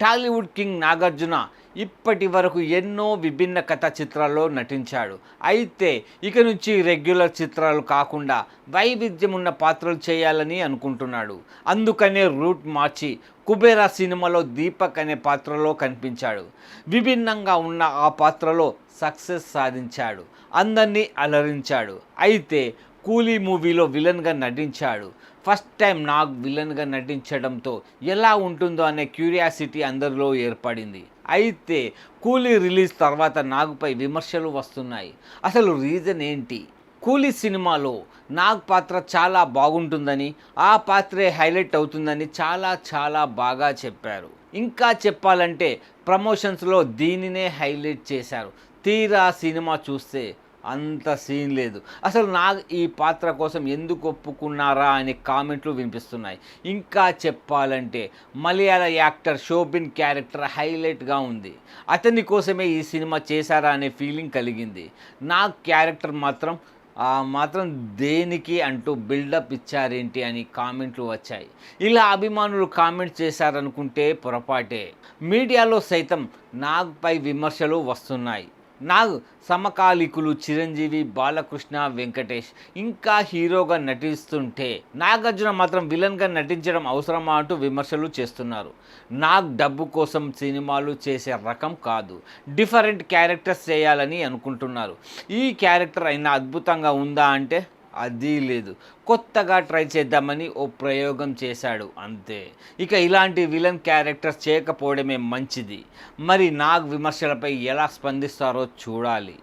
Tollywood king Nagarjuna ఇప్పటి వరకు ఎన్నో విభిన్న కథ చిత్రాల్లో నటించాడు. అయితే ఇక నుంచి రెగ్యులర్ చిత్రాలు కాకుండా వైవిధ్యం ఉన్న పాత్రలు చేయాలని అనుకుంటున్నాడు. అందుకనే రూట్ మార్చి కుబేరా సినిమాలో దీపక్ అనే పాత్రలో కనిపించాడు. విభిన్నంగా ఉన్న ఆ పాత్రలో సక్సెస్ సాధించాడు. అందరినీ అలరించాడు. అయితే కూలీ మూవీలో విలన్గా నటించాడు. ఫస్ట్ టైం నాగ్ విలన్గా నటించడంతో ఎలా ఉంటుందో అనే క్యూరియాసిటీ అందరిలో ఏర్పడింది. అయితే కూలీ రిలీజ్ తర్వాత నాగ్పై విమర్శలు వస్తున్నాయి. అసలు రీజన్ ఏంటి? కూలీ సినిమాలో నాగ్ పాత్ర చాలా బాగుంటుందని ఆ పాత్రే హైలైట్ అవుతుందని చాలా చాలా బాగా చెప్పారు. ఇంకా చెప్పాలంటే ప్రమోషన్స్లో దీనినే హైలైట్ చేశారు. తీరా సినిమా చూస్తే అంత సీన్ లేదు. అసలు నా ఈ పాత్ర కోసం ఎందుకు ఒప్పుకున్నారా అనే కామెంట్లు వినిపిస్తున్నాయి. ఇంకా చెప్పాలంటే మలయాళ యాక్టర్ షోబిన్ క్యారెక్టర్ హైలైట్గా ఉంది. అతని కోసమే ఈ సినిమా చేశారా అనే ఫీలింగ్ కలిగింది. నా క్యారెక్టర్ మాత్రం మాత్రం దేనికి అంటూ బిల్డప్ ఇచ్చారేంటి అని కామెంట్లు వచ్చాయి. ఇలా అభిమానులు కామెంట్ చేశారనుకుంటే పొరపాటే. మీడియాలో సైతం నాగ్పై విమర్శలు వస్తున్నాయి. నాగ్ సమకాలీకులు చిరంజీవి బాలకృష్ణ వెంకటేష్ ఇంకా హీరోగా నటిస్తుంటే నాగార్జున మాత్రం విలన్గా నటించడం అవసరమా అంటూ విమర్శలు చేస్తున్నారు. నాగ్ డబ్బు కోసం సినిమాలు చేసే రకం కాదు. డిఫరెంట్ క్యారెక్టర్స్ చేయాలని అనుకుంటున్నారు. ఈ క్యారెక్టర్ అయినా అద్భుతంగా ఉందా అంటే అది లేదు. కొత్తగా ట్రై చేద్దామని ఓ ప్రయోగం చేశాడు అంతే. ఇక ఇలాంటి విలన్ క్యారెక్టర్స్ చేయకపోవడమే మంచిది. మరి నాగ్ విమర్శలపై ఎలా స్పందిస్తారో చూడాలి.